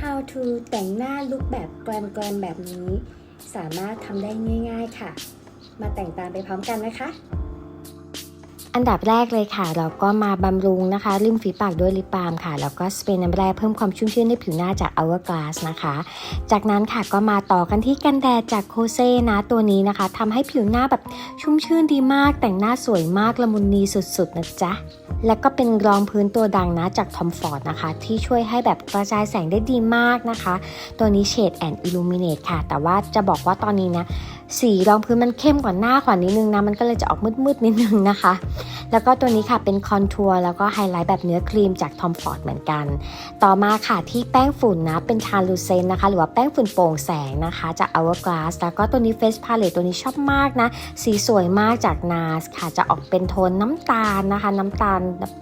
how to แต่งหน้าลุคแบบแกลมๆแบบนี้ สามารถทำได้ง่าย ๆค่ะ มาแต่งตามไปพร้อมกันนะคะ อันดับแรกเลยค่ะ เราก็มาบำรุงนะคะ ริมฝีปากด้วยลิปบาล์มค่ะ แล้วก็สเปรย์น้ำแร่เพิ่มความชุ่มชื่นให้ผิวหน้าจาก Hourglass นะคะ จากนั้นค่ะก็มาต่อกันที่กันแดดจากโคเซ่นะตัวนี้นะคะทำให้ผิวหน้าแบบชุ่มชื่นดีมาก แต่งหน้าสวยมากละมุนนีสุดๆนะจ๊ะ และก็เป็นรองพื้นตัวดังนะจากทอมฟอร์ดนะคะ ที่ช่วยให้แบบกระจายแสงได้ดีมากนะคะ ตัวนี้เฉดแอนอิลูมิเนตค่ะ แต่ว่าจะบอกว่าตอนนี้นะ สีรองพื้นมันเข้มกว่าหน้าขวานิดนึงนะ มันก็เลยจะออกมืดๆนิดนึงนะคะ แล้วก็ตัวนี้ค่ะเป็นคอนทัวร์แล้วก็ไฮไลท์แบบเนื้อครีมจากทอมฟอร์ดเหมือนกัน ต่อมาค่ะที่แป้งฝุ่นนะ เป็นทาลูเซนนะคะ หรือว่าแป้งฝุ่นโปร่งแสงนะคะจาก Hourglass แล้วก็ตัวนี้ Face Palette ตัวนี้ชอบมากนะ สีสวยมากจาก NARS ค่ะจะออกเป็นโทนน้ำตาลนะคะ น้ำตาลแบบ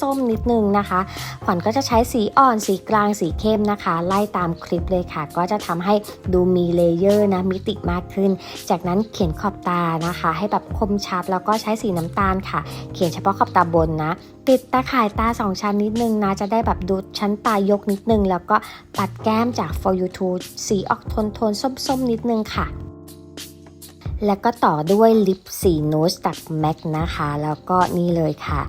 ส้มๆนิดนึงนะคะ ขวัญก็จะใช้สีอ่อนสีกลางสีเข้มนะคะ ไล่ตามคลิปเลยค่ะ ก็จะทำให้ดูมีเลเยอร์นะมิติมากขึ้นจากนั้นเขียนขอบตานะคะ ให้แบบคมชัดแล้วก็ใช้สีน้ำตาลค่ะ เขียนเฉพาะขอบตาบนนะ ติดตาข่ายตาสองชั้นนิดนึงนะ จะได้แบบดูชั้นตายกนิดนึง แล้วก็ปัดแก้มจาก For You To สีออกโทนโทนส้มๆ นิดนึงค่ะแล้วก็ต่อด้วยลิปสีนูสจาก MAC นะคะ แล้วก็นี่เลยค่ะ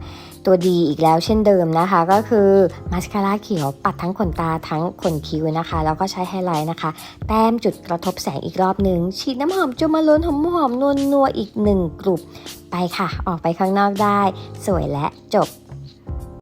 ตัวดีอีกแล้วเช่นเดิมนะคะ ก็คือมาสคาร่าเขียวปัดทั้งขนตาทั้งขนคิ้วนะคะ แล้วก็ใช้ไฮไลท์นะคะ แต้มจุดกระทบแสงอีกรอบหนึ่งฉีดน้ำหอมจมาล้นหอมหอมนวลนัวอีกหนึ่งกลุ่มไปค่ะ ออกไปข้างนอกได้ สวยและจบ